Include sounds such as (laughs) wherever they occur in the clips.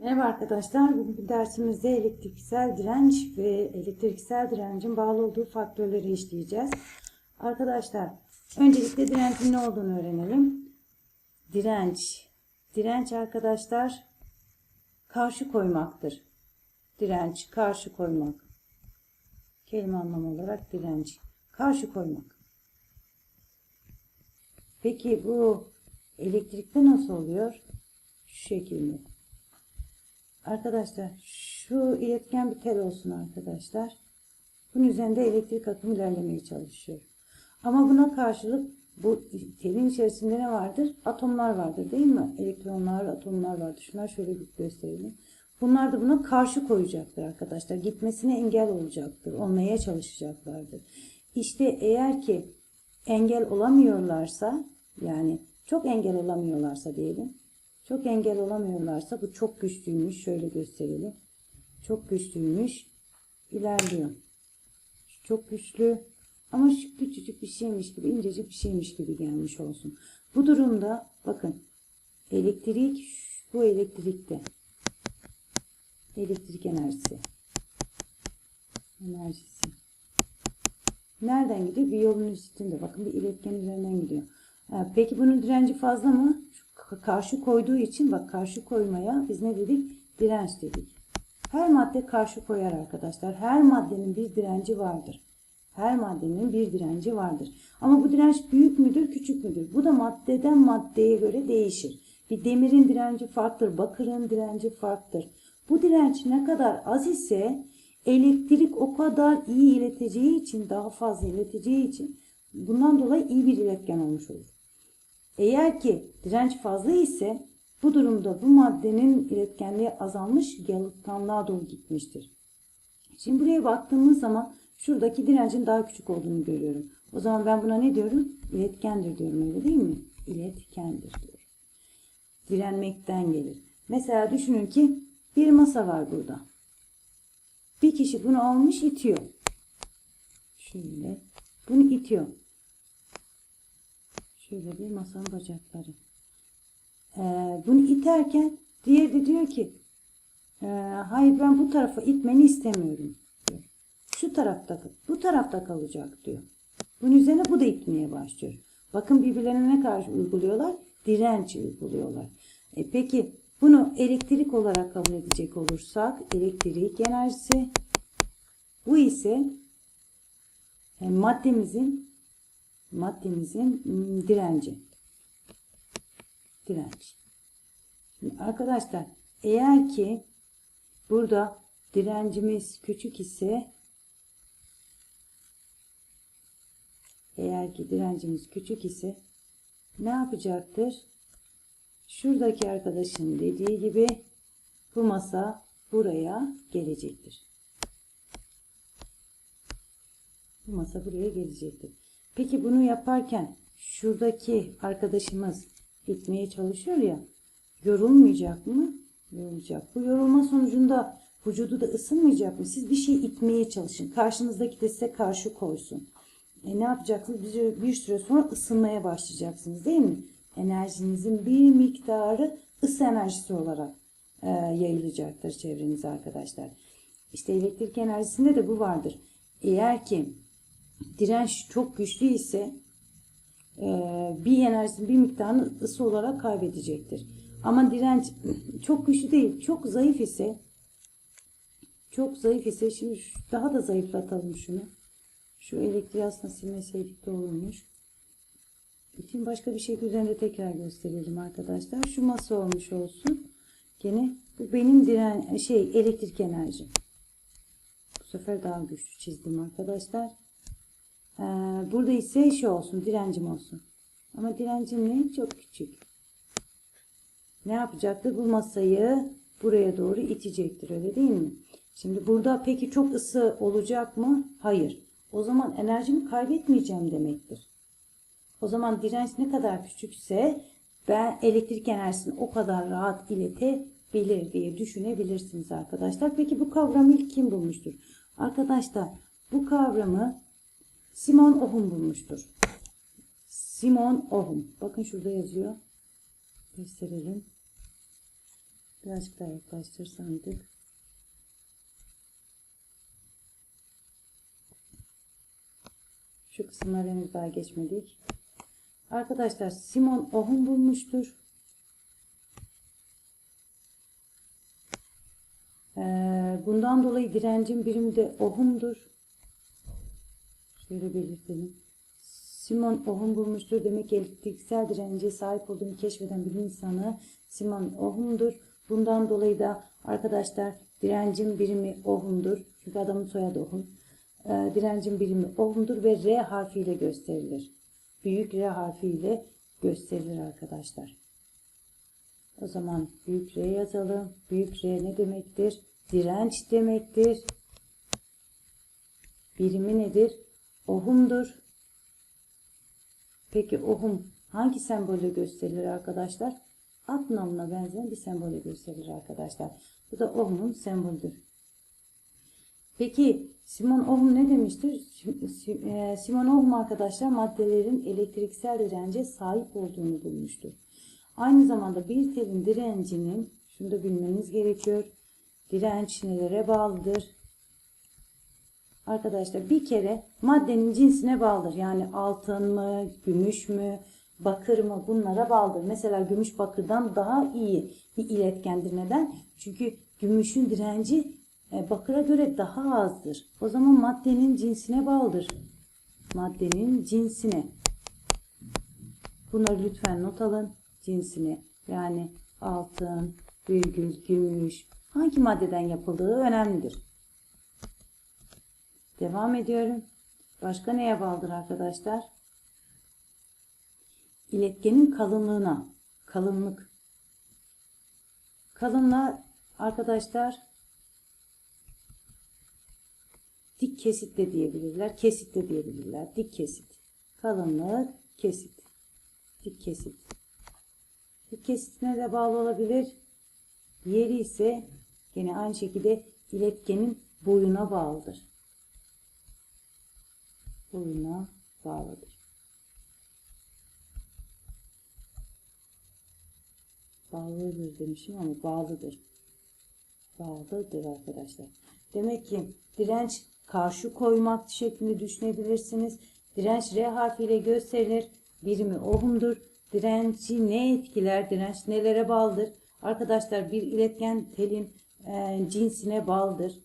Merhaba arkadaşlar. Bugünkü dersimizde elektriksel direnç ve elektriksel direncin bağlı olduğu faktörleri işleyeceğiz. Arkadaşlar öncelikle direncin ne olduğunu öğrenelim. Direnç. Direnç arkadaşlar karşı koymaktır. Direnç, karşı koymak. Kelime anlamı olarak direnç. Karşı koymak. Peki bu elektrikte nasıl oluyor? Şu şekilde. Arkadaşlar şu iletken bir tel olsun arkadaşlar. Bunun üzerinde elektrik akımı ilerlemeye çalışıyor. Ama buna karşılık bu telin içerisinde ne vardır? Atomlar vardır değil mi? Elektronlar, atomlar vardır. Şunlar şöyle bir gösterelim. Bunlar da buna karşı koyacaktır arkadaşlar. Gitmesine engel olacaktır. Olmaya çalışacaklardır. İşte eğer ki engel olamıyorlarsa yani çok engel olamıyorlarsa diyelim. Çok engel olamıyorlarsa bu çok güçlüymüş. Şöyle gösterelim. Çok güçlüymüş. İlerliyor. Çok güçlü ama şu küçücük bir şeymiş gibi, incecik bir şeymiş gibi gelmiş olsun. Bu durumda bakın elektrik bu elektrikte. Elektrik enerjisi. Enerjisi. Nereden gidiyor? Bir yolun üstünde. Bakın bir iletken üzerinden gidiyor. Peki bunun direnci fazla mı? Şu karşı koyduğu için bak karşı koymaya biz ne dedik? Direnç dedik. Her madde karşı koyar arkadaşlar. Her maddenin bir direnci vardır. Her maddenin bir direnci vardır. Ama bu direnç büyük müdür, küçük müdür? Bu da maddeden maddeye göre değişir. Bir demirin direnci farklıdır, bakırın direnci farklıdır. Bu direnç ne kadar az ise elektrik o kadar iyi ileteceği için, daha fazla ileteceği için bundan dolayı iyi bir iletken olmuş olur. Eğer ki direnç fazla ise bu durumda bu maddenin iletkenliği azalmış, yalıtkanlığa doğru gitmiştir. Şimdi buraya baktığımız zaman şuradaki direncin daha küçük olduğunu görüyorum. O zaman ben buna ne diyorum? İletkendir diyorum öyle değil mi? İletkendir diyorum. Direnmekten gelir. Mesela düşünün ki bir masa var burada. Bir kişi bunu almış itiyor. Şöyle. Bunu itiyor. Şöyle bir masanın bacakları. Ee, bunu iterken diğeri de diyor ki e, hayır ben bu tarafa itmeni istemiyorum diyor. Şu tarafta bu tarafta kalacak diyor. Bunun üzerine bu da itmeye başlıyor. Bakın birbirlerine ne karşı uyguluyorlar? Direnç uyguluyorlar. E, peki bunu elektrik olarak kabul edecek olursak elektrik enerjisi bu ise e, maddemizin maddemizin ım, direnci. Direnç. Şimdi arkadaşlar eğer ki burada direncimiz küçük ise eğer ki direncimiz küçük ise ne yapacaktır? Şuradaki arkadaşın dediği gibi bu masa buraya gelecektir. Bu masa buraya gelecektir. Peki bunu yaparken şuradaki arkadaşımız gitmeye çalışıyor ya yorulmayacak mı? Yorulacak. Bu yorulma sonucunda vücudu da ısınmayacak mı? Siz bir şey itmeye çalışın. Karşınızdaki de size karşı koysun. E ne yapacaksınız? Bir, süre sonra ısınmaya başlayacaksınız değil mi? Enerjinizin bir miktarı ısı enerjisi olarak e, yayılacaktır çevrenize arkadaşlar. İşte elektrik enerjisinde de bu vardır. Eğer ki direnç çok güçlü ise e, bir enerjisinin bir miktarını ısı olarak kaybedecektir. Ama direnç çok güçlü değil, çok zayıf ise çok zayıf ise şimdi daha da zayıflatalım şunu. Şu elektriği aslında silmeseydik de olurmuş. Şimdi başka bir şey üzerinde tekrar gösterelim arkadaşlar. Şu masa olmuş olsun. Gene bu benim diren şey elektrik enerji. Bu sefer daha güçlü çizdim arkadaşlar. Ee, burada ise şey olsun direncim olsun. Ama direncim ne? Çok küçük. Ne yapacaktır? Bu masayı buraya doğru itecektir öyle değil mi? Şimdi burada peki çok ısı olacak mı? Hayır. O zaman enerjimi kaybetmeyeceğim demektir. O zaman direnç ne kadar küçükse ben elektrik enerjisini o kadar rahat iletebilir diye düşünebilirsiniz arkadaşlar. Peki bu kavramı ilk kim bulmuştur? Arkadaşlar bu kavramı Simon Ohm bulmuştur. Simon Ohm. Bakın şurada yazıyor. Gösterelim. Birazcık daha yaklaştırsandık. Şu kısımları henüz daha geçmedik. Arkadaşlar Simon Ohm bulmuştur. Ee, bundan dolayı direncin birimi de ohm'dur. Şöyle belirtelim. Simon Ohm bulmuştur. Demek elektriksel dirence sahip olduğunu keşfeden bilim insanı Simon Ohm'dur. Bundan dolayı da arkadaşlar direncin birimi Ohm'dur. Çünkü adamın soyadı Ohm. Ee, direncin birimi Ohm'dur ve R harfiyle gösterilir. Büyük R harfiyle gösterilir arkadaşlar. O zaman büyük R yazalım. Büyük R ne demektir? Direnç demektir. Birimi nedir? Ohm'dur. Peki ohm hangi sembolle gösterilir arkadaşlar? At namına benzeyen bir sembolle gösterilir arkadaşlar. Bu da ohmun sembolüdür. Peki Simon Ohm ne demiştir? e, Simon Ohm arkadaşlar maddelerin elektriksel dirence sahip olduğunu bulmuştur. Aynı zamanda bir telin direncinin, şunu da bilmeniz gerekiyor. Direnç nelere bağlıdır? Arkadaşlar bir kere maddenin cinsine bağlıdır. Yani altın mı, gümüş mü, bakır mı bunlara bağlıdır. Mesela gümüş bakırdan daha iyi bir iletkendir. Neden? Çünkü gümüşün direnci e, bakıra göre daha azdır. O zaman maddenin cinsine bağlıdır. Maddenin cinsine. Bunları lütfen not alın. Cinsine. Yani altın, virgül, gümüş hangi maddeden yapıldığı önemlidir. Devam ediyorum. Başka neye bağlıdır arkadaşlar? İletkenin kalınlığına. Kalınlık. Kalınlığa arkadaşlar dik kesit de diyebilirler. Kesit de diyebilirler. Dik kesit. Kalınlık kesit. Dik kesit. Dik kesitine de bağlı olabilir. Diğeri ise yine aynı şekilde iletkenin boyuna bağlıdır boyuna bağlıdır. Bağlıdır demişim ama bağlıdır. Bağlıdır arkadaşlar. Demek ki direnç karşı koymak şeklinde düşünebilirsiniz. Direnç R harfiyle gösterilir. Birimi ohmdur. Direnci ne etkiler? Direnç nelere bağlıdır? Arkadaşlar bir iletken telin e, cinsine bağlıdır.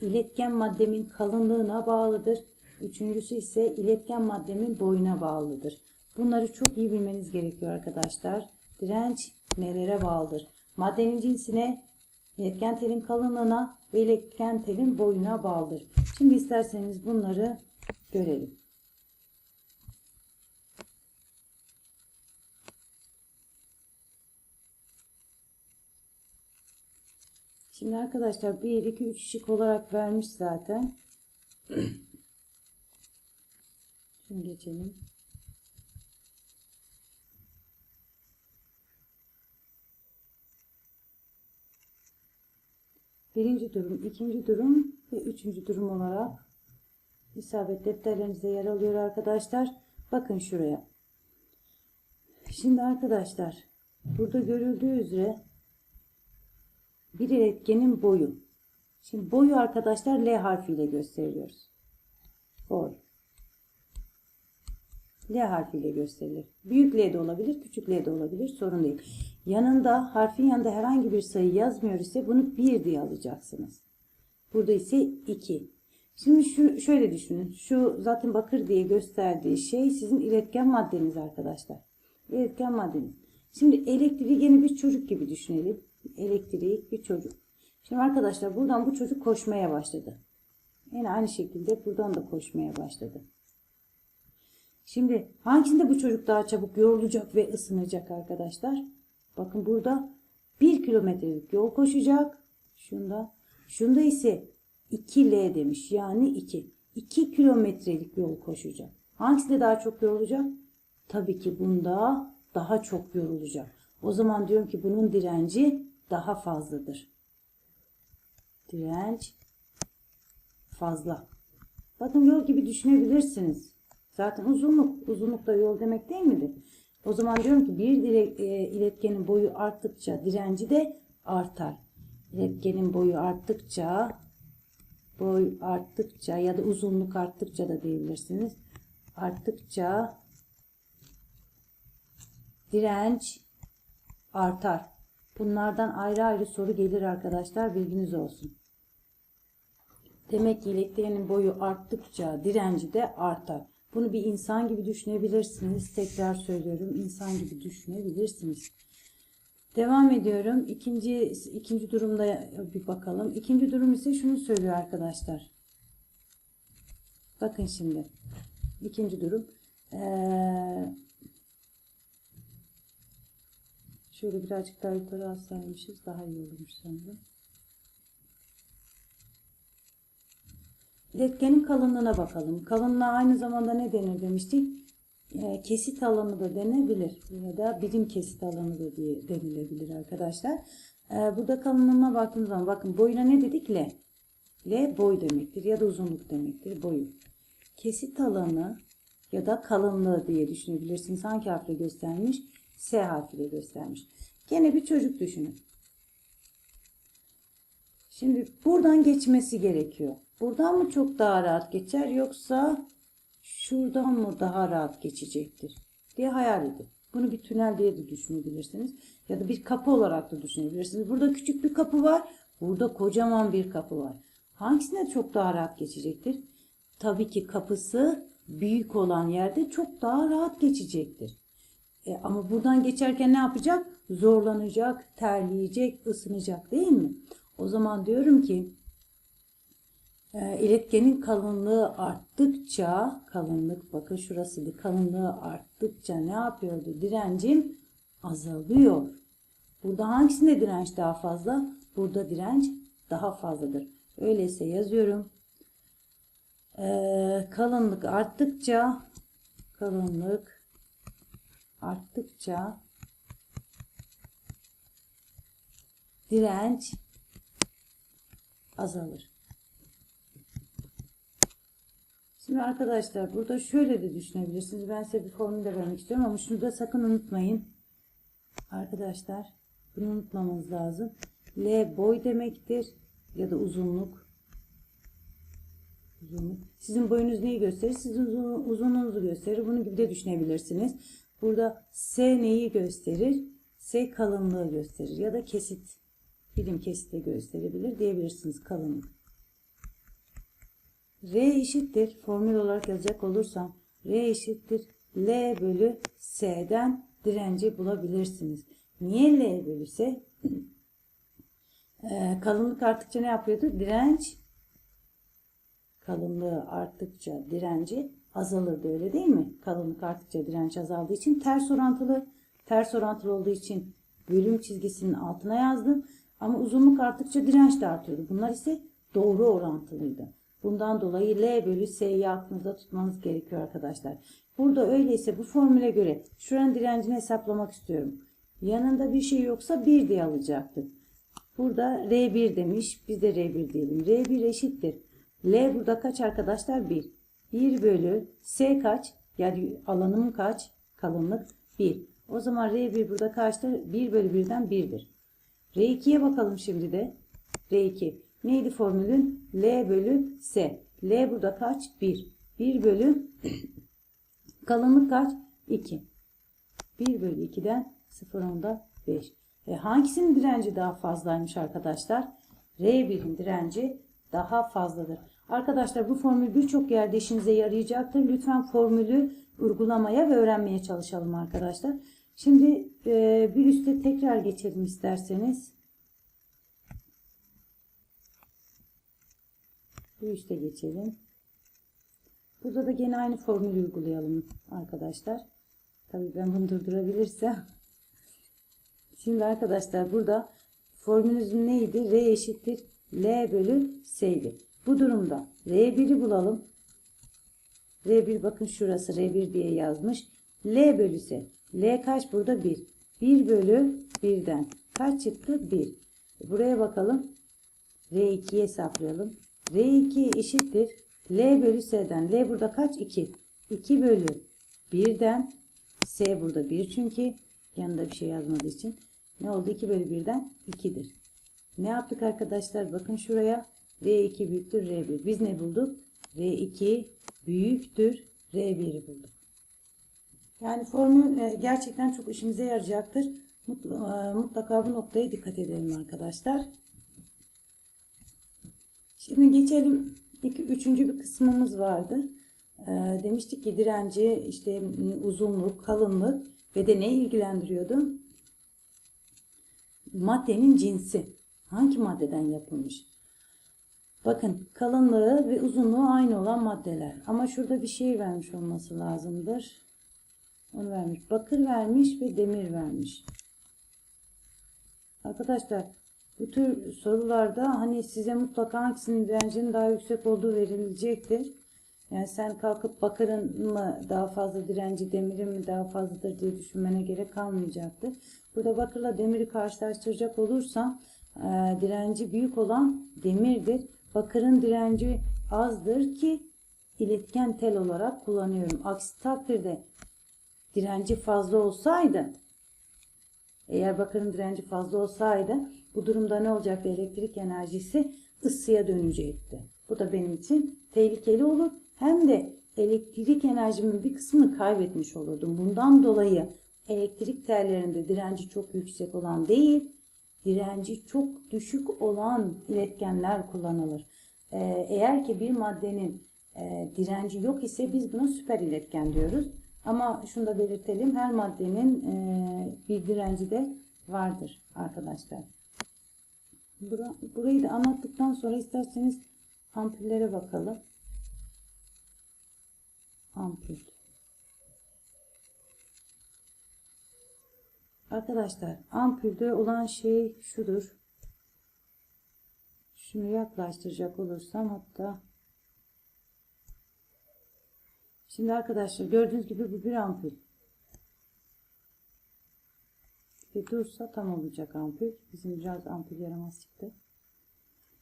İletken maddemin kalınlığına bağlıdır. Üçüncüsü ise iletken maddemin boyuna bağlıdır. Bunları çok iyi bilmeniz gerekiyor arkadaşlar. Direnç nelere bağlıdır? Maddenin cinsine, iletken telin kalınlığına ve iletken telin boyuna bağlıdır. Şimdi isterseniz bunları görelim. Şimdi arkadaşlar 1, 2, 3 şık olarak vermiş zaten. (clears throat) Şimdi geçelim. Birinci durum, ikinci durum ve üçüncü durum olarak isabet defterlerinizde yer alıyor arkadaşlar. Bakın şuraya. Şimdi arkadaşlar burada görüldüğü üzere bir iletkenin boyu. Şimdi boyu arkadaşlar L harfiyle gösteriyoruz. Boy. L harfiyle gösterilir. Büyük L de olabilir, küçük L de olabilir. Sorun değil. Yanında harfin yanında herhangi bir sayı yazmıyor ise bunu 1 diye alacaksınız. Burada ise 2. Şimdi şu şöyle düşünün. Şu zaten bakır diye gösterdiği şey sizin iletken maddeniz arkadaşlar. İletken maddeniz. Şimdi elektriği yine bir çocuk gibi düşünelim. Elektriği bir çocuk. Şimdi arkadaşlar buradan bu çocuk koşmaya başladı. Yine aynı şekilde buradan da koşmaya başladı. Şimdi hangisinde bu çocuk daha çabuk yorulacak ve ısınacak arkadaşlar? Bakın burada 1 kilometrelik yol koşacak. Şunda. Şunda ise 2L demiş. Yani 2. 2 kilometrelik yol koşacak. Hangisinde daha çok yorulacak? Tabii ki bunda daha çok yorulacak. O zaman diyorum ki bunun direnci daha fazladır. Direnç fazla. Bakın yol gibi düşünebilirsiniz. Zaten uzunluk, uzunluk da yol demek değil midir? O zaman diyorum ki bir direk, e, iletkenin boyu arttıkça direnci de artar. Iletkenin boyu arttıkça boy arttıkça ya da uzunluk arttıkça da diyebilirsiniz. Arttıkça direnç artar. Bunlardan ayrı ayrı soru gelir arkadaşlar bilginiz olsun. Demek ki iletkenin boyu arttıkça direnci de artar. Bunu bir insan gibi düşünebilirsiniz. Tekrar söylüyorum insan gibi düşünebilirsiniz. Devam ediyorum. İkinci, ikinci durumda bir bakalım. İkinci durum ise şunu söylüyor arkadaşlar. Bakın şimdi. İkinci durum. Ee, şöyle birazcık daha yukarı alsaymışız daha iyi olurmuş sanırım. İletkenin kalınlığına bakalım. Kalınlığa aynı zamanda ne denir demiştik? E, kesit alanı da denebilir. Ya da birim kesit alanı da diye denilebilir arkadaşlar. E, burada kalınlığına baktığımız zaman bakın boyuna ne dedik? L. L boy demektir ya da uzunluk demektir. Boyu. Kesit alanı ya da kalınlığı diye düşünebilirsiniz. Hangi harfle göstermiş? S harfiyle göstermiş. Gene bir çocuk düşünün. Şimdi buradan geçmesi gerekiyor. Buradan mı çok daha rahat geçer yoksa şuradan mı daha rahat geçecektir diye hayal edin. Bunu bir tünel diye de düşünebilirsiniz. Ya da bir kapı olarak da düşünebilirsiniz. Burada küçük bir kapı var. Burada kocaman bir kapı var. Hangisine çok daha rahat geçecektir? Tabii ki kapısı büyük olan yerde çok daha rahat geçecektir. E, ama buradan geçerken ne yapacak? Zorlanacak, terleyecek, ısınacak değil mi? O zaman diyorum ki iletkenin kalınlığı arttıkça kalınlık bakın şurasıydı kalınlığı arttıkça ne yapıyordu? Direncim azalıyor. Burada hangisinde direnç daha fazla? Burada direnç daha fazladır. Öyleyse yazıyorum. E, kalınlık arttıkça kalınlık arttıkça direnç azalır. Şimdi arkadaşlar burada şöyle de düşünebilirsiniz. Ben size bir formül de vermek istiyorum ama şunu da sakın unutmayın. Arkadaşlar bunu unutmamız lazım. L boy demektir ya da uzunluk. Uzunluk. Sizin boyunuz neyi gösterir? Sizin uzun, uzunluğunuzu gösterir. Bunun gibi de düşünebilirsiniz. Burada S neyi gösterir? S kalınlığı gösterir ya da kesit birim kesitte gösterebilir diyebilirsiniz kalınlık. R eşittir formül olarak yazacak olursam R eşittir L bölü S'den direnci bulabilirsiniz. Niye L bölü S? ee, kalınlık arttıkça ne yapıyordu? Direnç kalınlığı arttıkça direnci azalırdı öyle değil mi? Kalınlık arttıkça direnç azaldığı için ters orantılı. Ters orantılı olduğu için bölüm çizgisinin altına yazdım. Ama uzunluk arttıkça direnç de artıyordu. Bunlar ise doğru orantılıydı. Bundan dolayı L bölü S'yi aklınızda tutmanız gerekiyor arkadaşlar. Burada öyleyse bu formüle göre şuranın direncini hesaplamak istiyorum. Yanında bir şey yoksa 1 diye alacaktık. Burada R1 demiş. Biz de R1 diyelim. R1 eşittir. L burada kaç arkadaşlar? 1. 1 bölü S kaç? Yani alanım kaç? Kalınlık 1. O zaman R1 burada kaçtır? 1 bölü 1'den 1'dir. R2'ye bakalım şimdi de. R2. Neydi formülün? L bölü S. L burada kaç? 1. 1 bölü (clears throat) kalınlık kaç? 2. 1 bölü 2'den 0.5. E hangisinin direnci daha fazlaymış arkadaşlar? R1'in direnci daha fazladır. Arkadaşlar bu formül birçok yerde işinize yarayacaktır. Lütfen formülü uygulamaya ve öğrenmeye çalışalım arkadaşlar. Şimdi e, bir üste tekrar geçelim isterseniz. Bir üste geçelim. Burada da gene aynı formülü uygulayalım arkadaşlar. Tabii ben bunu durdurabilirsem. (laughs) Şimdi arkadaşlar burada formülümüzün neydi? R eşittir L bölü S'ydi. Bu durumda R1'i bulalım. R1 bakın şurası R1 diye yazmış. L bölü S. L kaç burada? 1. 1 bölü 1'den. Kaç çıktı? 1. Buraya bakalım. R2'yi hesaplayalım. R2 eşittir. L bölü S'den. L burada kaç? 2. 2 bölü 1'den. S burada 1 çünkü. Yanında bir şey yazmadığı için. Ne oldu? 2 bölü 1'den 2'dir. Ne yaptık arkadaşlar? Bakın şuraya. R2 büyüktür R1. Biz ne bulduk? R2 büyüktür R1'i bulduk. Yani formül e, gerçekten çok işimize yarayacaktır. E, Mutlaka bu noktaya dikkat edelim arkadaşlar. Şimdi geçelim. İki, üçüncü bir kısmımız vardı. Ee, demiştik ki direnci, işte uzunluk, kalınlık ve de ne ilgilendiriyordu? Maddenin cinsi. Hangi maddeden yapılmış? Bakın kalınlığı ve uzunluğu aynı olan maddeler. Ama şurada bir şey vermiş olması lazımdır. Onu vermiş. Bakır vermiş ve demir vermiş. Arkadaşlar bu tür sorularda hani size mutlaka hangisinin direncinin daha yüksek olduğu verilecektir. Yani sen kalkıp bakırın mı daha fazla direnci, demirin mi daha fazladır diye düşünmene gerek kalmayacaktır. Burada bakırla demiri karşılaştıracak olursam e, direnci büyük olan demirdir. Bakırın direnci azdır ki iletken tel olarak kullanıyorum. Aksi takdirde direnci fazla olsaydı eğer bakırın direnci fazla olsaydı bu durumda ne olacaktı? Elektrik enerjisi ısıya dönecekti. Bu da benim için tehlikeli olur. Hem de elektrik enerjimin bir kısmını kaybetmiş olurdum. Bundan dolayı elektrik tellerinde direnci çok yüksek olan değil, direnci çok düşük olan iletkenler kullanılır. Ee, eğer ki bir maddenin e, direnci yok ise biz buna süper iletken diyoruz. Ama şunu da belirtelim her maddenin e, bir direnci de vardır arkadaşlar. Bura, burayı da anlattıktan sonra isterseniz ampullere bakalım. Ampul. Arkadaşlar ampulde olan şey şudur. Şunu yaklaştıracak olursam hatta Şimdi arkadaşlar gördüğünüz gibi bu bir ampul. Ve dursa tam olacak ampul. Bizim biraz ampul yaramaz çıktı.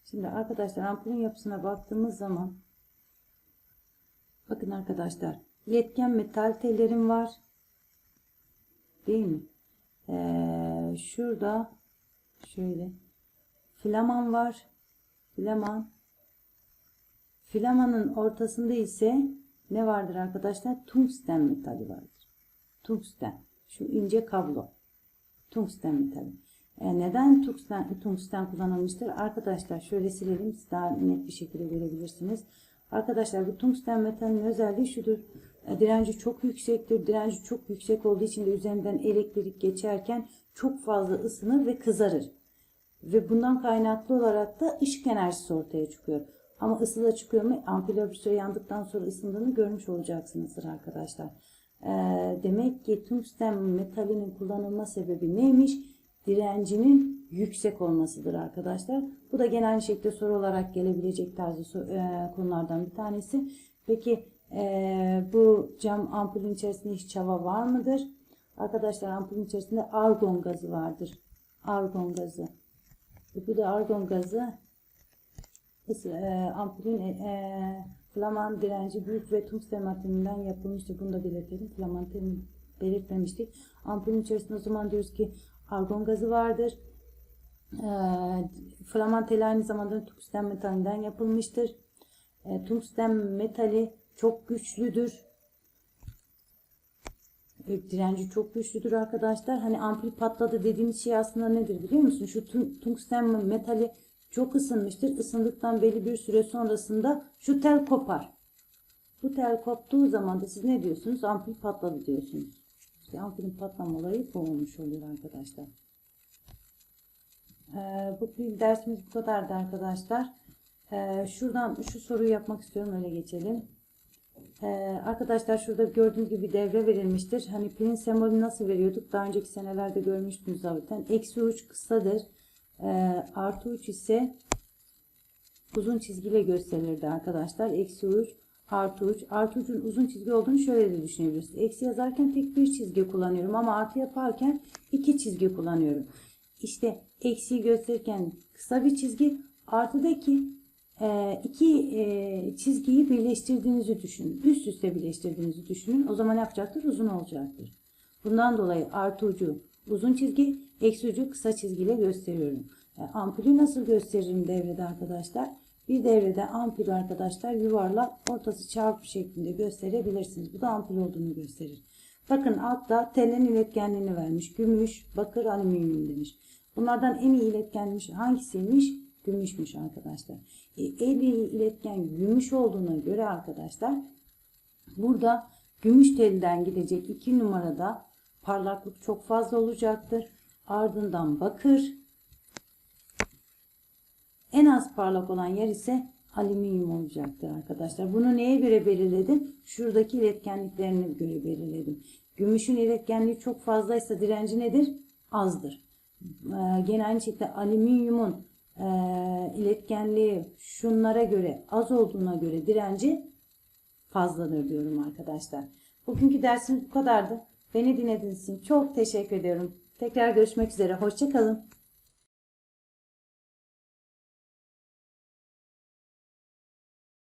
Şimdi arkadaşlar ampulün yapısına baktığımız zaman bakın arkadaşlar iletken metal tellerim var. Değil mi? Ee, şurada şöyle flaman var. Flaman. Flamanın ortasında ise ne vardır arkadaşlar? Tungsten metali vardır. Tungsten. Şu ince kablo. Tungsten metali. E neden tungsten, tungsten kullanılmıştır? Arkadaşlar şöyle silelim. Siz daha net bir şekilde görebilirsiniz. Arkadaşlar bu tungsten metalin özelliği şudur. E, direnci çok yüksektir. Direnci çok yüksek olduğu için de üzerinden elektrik geçerken çok fazla ısınır ve kızarır. Ve bundan kaynaklı olarak da ışık enerjisi ortaya çıkıyor. Ama ısı da çıkıyor mu? Süre yandıktan sonra ısındığını görmüş olacaksınızdır arkadaşlar. Ee, demek ki tungsten metalinin kullanılma sebebi neymiş? Direncinin yüksek olmasıdır arkadaşlar. Bu da genel şekilde soru olarak gelebilecek tarzı e, konulardan bir tanesi. Peki e, bu cam ampulün içerisinde hiç hava var mıdır? Arkadaşlar ampulün içerisinde argon gazı vardır. Argon gazı. Bu da argon gazı e, ampulün flaman direnci büyük ve tungsten maddesinden yapılmıştır. Bunu da belirtelim. Flaman belirtmemiştik. Ampulün içerisinde o zaman diyoruz ki argon gazı vardır. E, flaman teli aynı zamanda tungsten metalinden yapılmıştır. E, tungsten metali çok güçlüdür. E, direnci çok güçlüdür arkadaşlar. Hani ampul patladı dediğimiz şey aslında nedir biliyor musun? Şu tungsten metali çok ısınmıştır. Isındıktan belli bir süre sonrasında şu tel kopar. Bu tel koptuğu zaman da siz ne diyorsunuz? Ampul patladı diyorsunuz. İşte ampulün patlama olayı bu olmuş oluyor arkadaşlar. Ee, bu dersimiz bu kadardı arkadaşlar. Ee, şuradan şu soruyu yapmak istiyorum. Öyle geçelim. Ee, arkadaşlar şurada gördüğünüz gibi devre verilmiştir. Hani pilin sembolü nasıl veriyorduk? Daha önceki senelerde görmüştünüz zaten. Eksi uç kısadır. E, artı uç ise uzun çizgiyle gösterilirdi arkadaşlar. Eksi uç, artı uç. Artı ucun uzun çizgi olduğunu şöyle de düşünebilirsiniz. Eksi yazarken tek bir çizgi kullanıyorum ama artı yaparken iki çizgi kullanıyorum. İşte eksiyi gösterirken kısa bir çizgi, artıdaki e, iki e, çizgiyi birleştirdiğinizi düşünün. Üst üste birleştirdiğinizi düşünün. O zaman yapacaktır? Uzun olacaktır. Bundan dolayı artı ucu uzun çizgi, eksi ucu kısa çizgiyle gösteriyorum. E, ampulü nasıl gösteririm devrede arkadaşlar? Bir devrede ampulü arkadaşlar yuvarlak ortası çarpı şeklinde gösterebilirsiniz. Bu da ampul olduğunu gösterir. Bakın altta telin iletkenliğini vermiş. Gümüş, bakır, alüminyum demiş. Bunlardan en iyi iletkenmiş hangisiymiş? Gümüşmüş arkadaşlar. E, en iyi iletken gümüş olduğuna göre arkadaşlar burada gümüş telden gidecek 2 numarada parlaklık çok fazla olacaktır. Ardından bakır. En az parlak olan yer ise alüminyum olacaktır arkadaşlar. Bunu neye göre belirledim? Şuradaki iletkenliklerine göre belirledim. Gümüşün iletkenliği çok fazlaysa direnci nedir? Azdır. Ee, gene aynı şekilde alüminyumun e, iletkenliği şunlara göre az olduğuna göre direnci fazladır diyorum arkadaşlar. Bugünkü dersimiz bu kadardı. Beni dinlediğiniz için çok teşekkür ediyorum. Tekrar görüşmek üzere. Hoşçakalın.